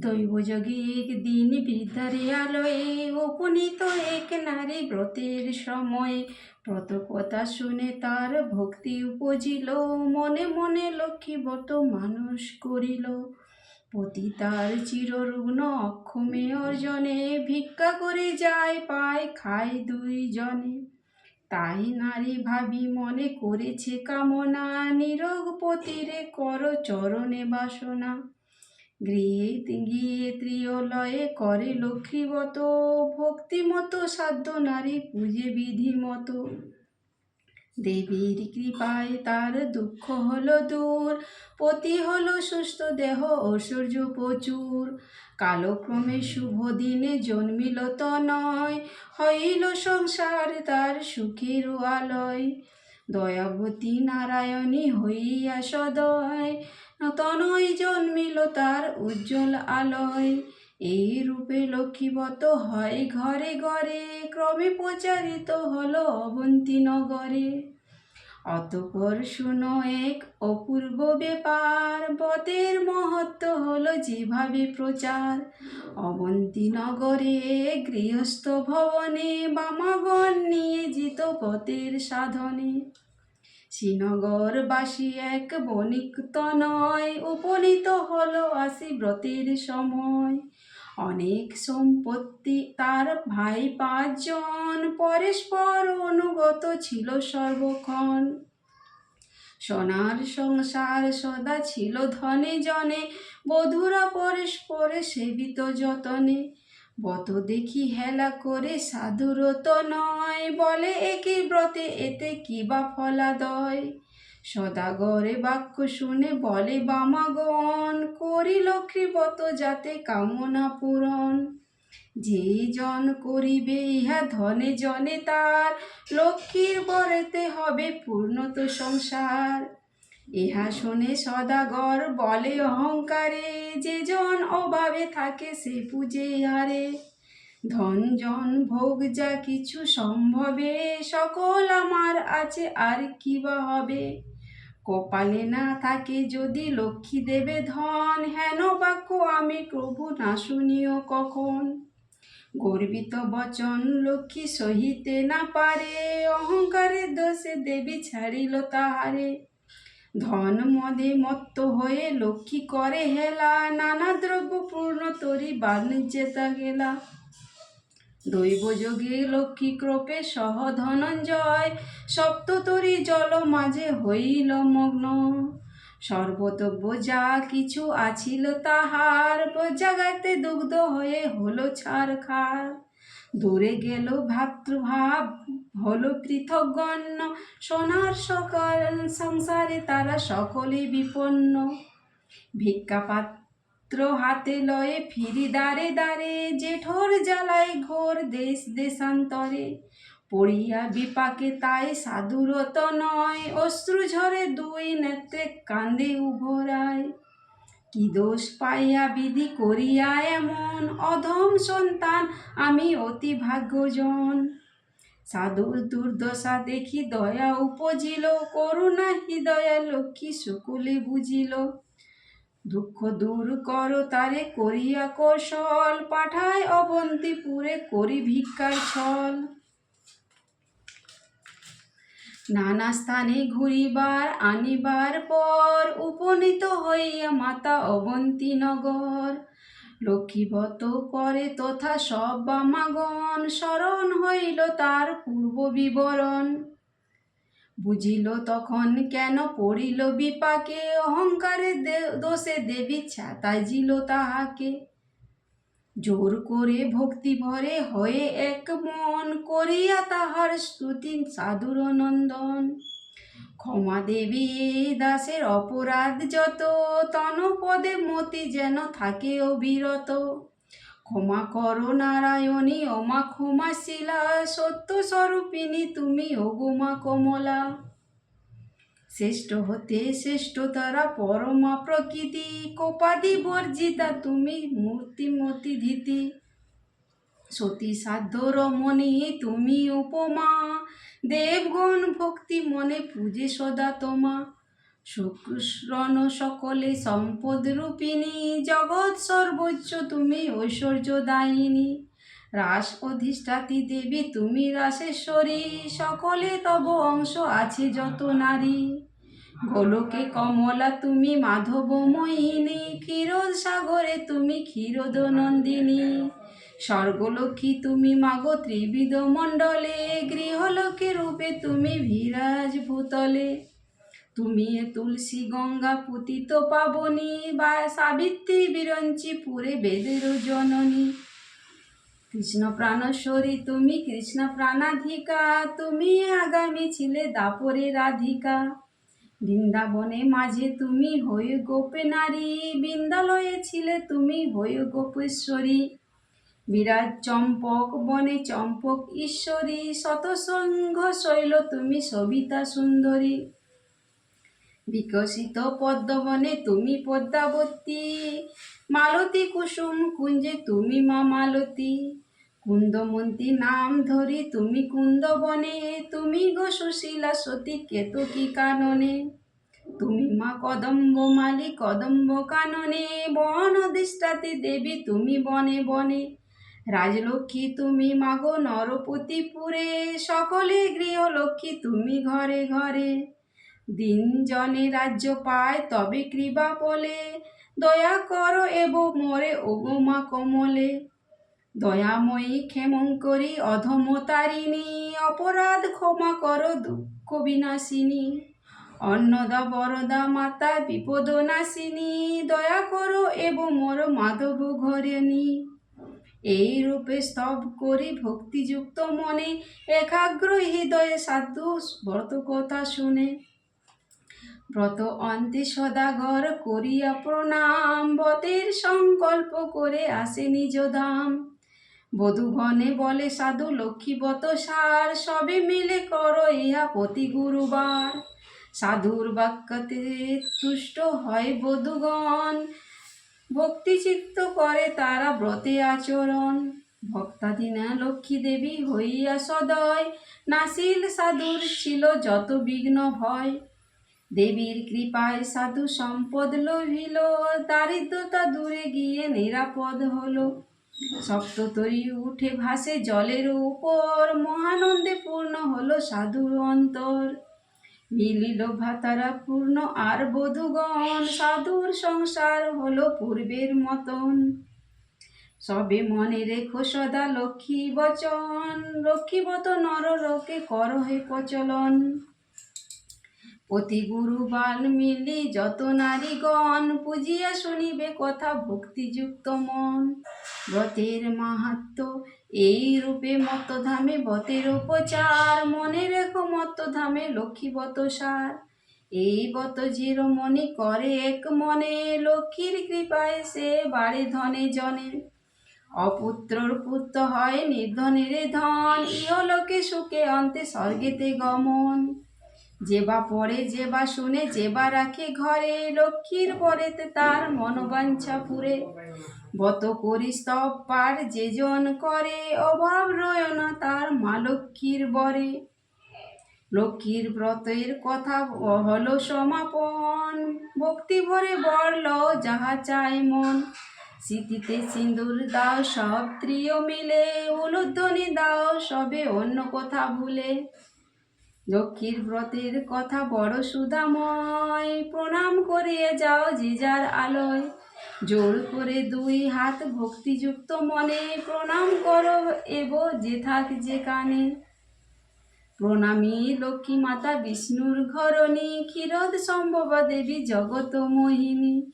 দৈবযোগিক দিন বৃদ্ধারে আলোয় উপনীত এক নারী ব্রতের সময়। ব্রত কথা শুনে তার ভক্তি উপজিল, মনে মনে লক্ষ্মীবত মানুষ করিল। পতি তার চিররুগ্ন অক্ষমে অর্জনে ভিক্ষা করে যায়, পায়, খায় দুইজনে। তাই নারী ভাবি মনে করেছে কামনা, নিরোগ পতিরে কর চরণে বাসনা। গৃহে গিয়ে ত্রিয়লয়ে করে লক্ষ্মীবত ভক্তিমতো সাধ্য নারী পূজে বিধি মতো। দেবীর কৃপায় তার দুঃখ হলো দূর, পতি হলো সুস্থ দেহ ঐশ্বর্য প্রচুর। কালক্রমে শুভ দিনে জন্মিল তনয়, হইল সংসার তার সুখের আলয়। দয়াবতী নারায়ণী হইয়া সদয় তনয় জন্মিল তার উজ্জ্বল আলয়। এই রূপে লক্ষ্মীবত হয় ঘরে ঘরে, ক্রমে প্রচারিত হল অবন্তী নগরে। অতপর শুনো এক অপূর্ব ব্যাপার। বতের মহত্ব হলো যেভাবে প্রচার। অবন্তী নগরে গৃহস্থ ভবনে বামাগণ নিয়ে জিত পথের সাধনে। শ্রীনগরবাসী এক বণিক তনয় উপনীত হলো আসি ব্রতের সময়। অনেক সম্পত্তি তার ভাই পাঁচজন পরস্পর অনুগত ছিল সর্বক্ষণ। সোনার সংসার সদা ছিল ধনে জনে, বধুরা পরস্পরে সেবিত যতনে। বত দেখি হেলা করে সাধুরত নয়, বলে একই ব্রতে এতে কি বা ফলাদয়? সদাগরে বাক্য শুনে বলে বামাগণ করি লক্ষ্মীবত যাতে কামনা পূরণ। যে জন করিবে, ইহা ধনে জনে তার। লক্ষ্মীর বরেতে হবে পূর্ণত সংসার। ইহা শুনে সদাগর বলে অহংকারে, যে জন অভাবে থাকে সে পূজে হারে। ধন জন ভোগ যা কিছু সম্ভবে, সকল আমার আছে আর কি বা হবে? কপালে না থাকে যদি লক্ষ্মী দেবে ধন, হেন বাক্য আমি প্রভু না শুনিও কখন? গর্বিত বচন লক্ষ্মী সহিতে না পারে, অহংকারের দোষে দেবী ছাড়িল তাহারে। ধন মদে মত্ত হয়ে লক্ষ্মী করে হেলা, নানা দ্রব্য পূর্ণ তরি বাণিজ্যে তা গেলা। দৈব যোগে লক্ষ্মী ক্রোপে সহ ধনঞ্জয়, সপ্ততরী জল মাঝে হইল মগ্ন। সর্বতব্য যা কিছু আছিল তাহার, জাগাতে দুগ্ধ হয়ে হলো ছাড় খার দূরে গেল ভাতৃভাব, হলো পৃথকগণ্য সোনার সকল, সংসারে তারা সকলে বিপন্ন। ভিক্ষাপাত্র হাতে লয়ে ফিরি দাঁড়ে দাঁড়ে জেঠোর জ্বালায় ঘোর দেশ দেশান্তরে। পড়িয়া বিপাকে তাই সাধুরত নয়, অশ্রু ঝরে দুই নেত্রে কান্দে উভরায়। কি দোষ পাইয়া বিধি করিয়া এমন, অধম সন্তান আমি অতি ভাগ্যজন। সাধুর দুর্দশা দেখি দয়া উপজিল, করুণা হৃদয়া লক্ষ্মী সকলে বুঝিল। দুঃখ দূর কর তারে করিয়া কৌশল, পাঠায় অবন্তিপুরে করি ভিক্ষার ছল। নানা স্থানে ঘুরিবার, আনিবার পর উপনীত হইয়া মাতা অবন্তী নগর। লক্ষ্মীবত করে তথা সব বামাগণ স্মরণ হইল তার পূর্ব বিবরণ। বুঝিল তখন কেন পড়িল বিপাকে? অহংকারে দোষে দেবী ছাতাজিল তাহাকে। জোর করে ভক্তি ভরে হয়ে এক মন করিয়া তাহার স্তুতি সাধুর নন্দন। ক্ষমা দেবী দাসের অপরাধ যত তনপদে মতি যেন থাকে অবিরত। ক্ষমা করো নারায়ণী, অমা ক্ষমাশিলা সত্য স্বরূপিনী তুমি অগুমা কমলা। শ্রেষ্ঠ হতে শ্রেষ্ঠ তারা, পরমা প্রকৃতি, কোপাদি বর্জিতা তুমি মূর্তিমতি ধীতি সতী সাধ্য রমণী তুমি উপমা, দেবগণ ভক্তি মনে পূজে সদা তোমা। শুক্রণ সকলে সম্পদ রূপিণী, জগৎ সর্বোচ্চ, তুমি ঐশ্বর্য দায়িনী। রাস অধিষ্ঠাতি দেবী, তুমি রাসেশ্বরী, সকলে তব অংশ আছে যত নারী। গোলকে কমলা, তুমি মাধব মাধবময়িনী, ক্ষীরোদ সাগরে তুমি ক্ষীরোদ নন্দিনী। স্বর্গলক্ষ্মী, তুমি মাগো ত্রিবিদ মণ্ডলে, গৃহলক্ষ্মী রূপে তুমি ভিরাজ ভূতলে তুমি তুলসী গঙ্গা পুতিত পাবনী, বা সাবিত্রী বিরঞ্চি পুরে বেদের জননী। কৃষ্ণ প্রাণস্বরী তুমি কৃষ্ণ প্রাণাধিকা, তুমি আগামী ছিলে দাপরে রাধিকা। বৃন্দাবনে মাঝে তুমি হয়ে গোপে নারী, বৃন্দালয়ে ছিলে তুমি হয়ে গোপেশ্বরী বিরাট চম্পক, বনে চম্পক ঈশ্বরী, শতসংঘ শৈল তুমি সবিতা সুন্দরী। বিকশিত পদ্মবনে তুমি পদ্মাবতী। মালতী কুসুম কুঞ্জে তুমি মা মালতী। কুন্দমন্তী নাম ধরি তুমি কুন্দবনে। তুমি গো সুশীলা সতী কেতকী কাননে? তুমি মা কদম্ব মালি কদম্ব কাননে। বন অধিষ্ঠাতি দেবী তুমি বনে বনে। রাজলক্ষ্মী তুমি মাগো নরপতিপুরে। সকলে গৃহলক্ষ্মী তুমি ঘরে ঘরে। দিন জনে রাজ্য পায়, তবে কৃপা বলে। দয়া করো এব মোরে, ওগো মা কমলে। দয়াময়ী ক্ষেমঙ্করী অধমতারিণী অপরাধ ক্ষমা করো দুঃখ বিনাশিনী। অন্নদা বরদা মাতা বিপদ নাশিনী দয়া করো এব মোর মাধব ঘরেনি এই রূপে স্তব করি ভক্তিযুক্ত মনে, একাগ্র হৃদয়ে সাধু ব্রত কথা শুনে। ব্রত অন্তে সদাগর করিয়া প্রণাম। বতের সংকল্প করে আসে নিজ ধাম। বধূগণে বলে, সাধু লক্ষ্মী লক্ষ্মীবত সার, সবে মিলে করো ইহা প্রতি গুরুবার। সাধুর বাক্যতে তুষ্ট হয় বধূগণ। ভক্তিচিত্ত করে তারা ব্রতে আচরণ। ভক্তাধীনা লক্ষ্মী দেবী হইয়া সদয়। নাসিল সাধুর ছিল যত বিঘ্ন ভয়। দেবীর কৃপায় সাধু সম্পদ লভিল দারিদ্রতা দূরে গিয়ে নিরাপদ হলো। সপ্ততরী উঠে ভাসে জলের উপর, মহানন্দে পূর্ণ হলো সাধুর অন্তর। মিলিল ভাতারা পূর্ণ আর বধুগণ, সাধুর সংসার হলো পূর্বের মতন। সবে মনে রেখো সদা লক্ষ্মী বচন লক্ষ্মীবত নর লোকে কর হে প্রচলন। অতি গুরুবান মিলি যত নারীগণ পুজিয়া শুনিবে কথা ভক্তিযুক্ত মন। ব্রতের মাহাত্ম, এই রূপে মত্তধামে বতের উপচার। মনে রেখো মত্তধামে লক্ষ্মীবত সার। এই বত জিরো মনে করে এক মনে, লক্ষ্মীর কৃপায় সে বাড়ে ধনে জনে। অপুত্রর পুত্র হয় নির্ধনের ধন, ইহলোকে সুখে অন্তে স্বর্গেতে গমন। যেবা পড়ে যেবা শুনে যেবা রাখে ঘরে, লক্ষ্মীর পরেতে তার মনোবাঞ্ছা পুরে। বত করি স্তব পার যে জন করে, অভাব রয় না তার মা লক্ষ্মীর বরে। লক্ষ্মীর ব্রতের কথা হলো সমাপন, ভক্তি ভরে বরল যাহা চায় মন। স্মৃতিতে সিঁদুর দাও, সব প্রিয় মিলে, উলুধ্বনি দাও, সবে অন্য কথা ভুলে। লক্ষ্মীর ব্রতের কথা বড় সুদাময়। প্রণাম করিয়ে যাও যার আলোয়। জোর করে দুই হাত ভক্তিযুক্ত মনে প্রণাম করো এব যে থাক যে কানে। প্রণামী লক্ষ্মী মাতা বিষ্ণুর ঘরণী, ক্ষীরদ সম্ভব দেবী জগত মোহিনী।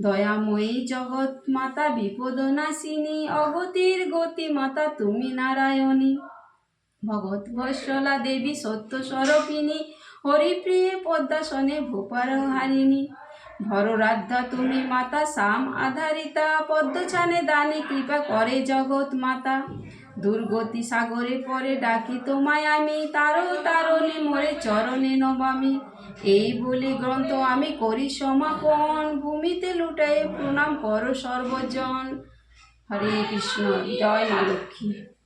দয়াময়ী জগৎ মাতা বিপদ নাশিনী অগতির গতি মাতা তুমি নারায়ণী। ভগৎ বৎসলা দেবী সত্য স্বরূপিনী হরিপ্রিয়ে পদ্মাসনে ভূপার হারিণী ভররাধ্যা তুমি মাতা শ্যাম আধারিতা, পদ্মছানে দানে কৃপা করে জগৎ মাতা। দুর্গতি সাগরে পরে ডাকি তোমায় আমি, তারো তারণে মোরে চরণে নবামি এই বলে গ্রন্থ আমি করি সমাপন, ভূমিতে লুটাই প্রণাম করো সর্বজন। হরে কৃষ্ণ, জয় মা লক্ষ্মী।